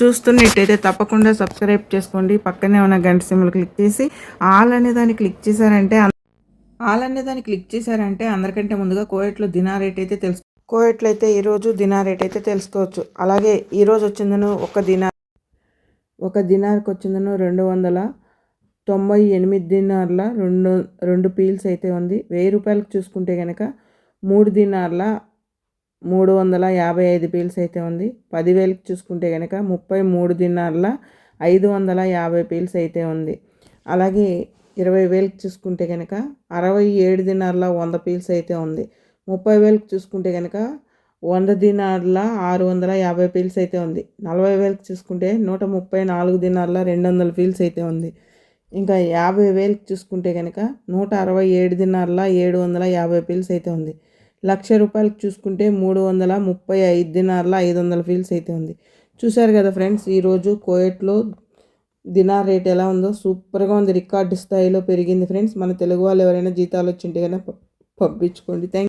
చూస్తున్నట్టయితే తప్పకుండా సబ్స్క్రైబ్ చేసుకోండి. పక్కనే ఉన్న గంట సింబల్ క్లిక్ చేసి ఆల్ అనే దాన్ని క్లిక్ చేశారంటే ఆల్ అనే దాన్ని క్లిక్ చేశారంటే అందరికంటే ముందుగా కోయట్లో దినా రేట్ అయితే తెలుసు. కోయట్లో అయితే ఈరోజు దినా రేట్ అయితే తెలుసుకోవచ్చు. అలాగే ఈరోజు వచ్చిందను ఒక దినా ఒక దినార్కి వచ్చిందను రెండు వందల తొంభై ఎనిమిది దినార్ల రెండు రెండు పీల్స్ అయితే ఉంది. వెయ్యి రూపాయలకు చూసుకుంటే కనుక మూడు దినార్ల మూడు వందల యాభై ఐదు పీల్స్ అయితే ఉంది. పదివేలకు చూసుకుంటే కనుక ముప్పై మూడు దినార్ల ఐదు వందల యాభై పీల్స్ అయితే ఉంది. అలాగే ఇరవై వేలకు చూసుకుంటే కనుక అరవై ఏడు దినార్ల వంద పీల్స్ అయితే ఉంది. ముప్పై వేలకు చూసుకుంటే కనుక వంద దినార్ల ఆరు వందల యాభై పీల్స్ అయితే ఉంది. నలభై వేలకు చూసుకుంటే నూట ముప్పై నాలుగు దినార్ల రెండు వందల పీల్స్ అయితే ఉంది. ఇంకా యాభై వేలకు చూసుకుంటే కనుక నూట అరవై ఏడు దినార్ల ఏడు వందల యాభై పీల్స్ అయితే ఉంది. లక్ష రూపాయలకు చూసుకుంటే మూడు వందల ముప్పై ఐదు దినార్ల ఐదు వందల ఫీల్స్ అయితే ఉంది. చూశారు కదా ఫ్రెండ్స్ ఈరోజు కోయట్లో దినార్ రేట్ ఎలా ఉందో సూపర్గా ఉంది. రికార్డు స్థాయిలో పెరిగింది ఫ్రెండ్స్. మన తెలుగు వాళ్ళు ఎవరైనా జీతాలు వచ్చింటే కనుక పంపించుకోండి. థ్యాంక్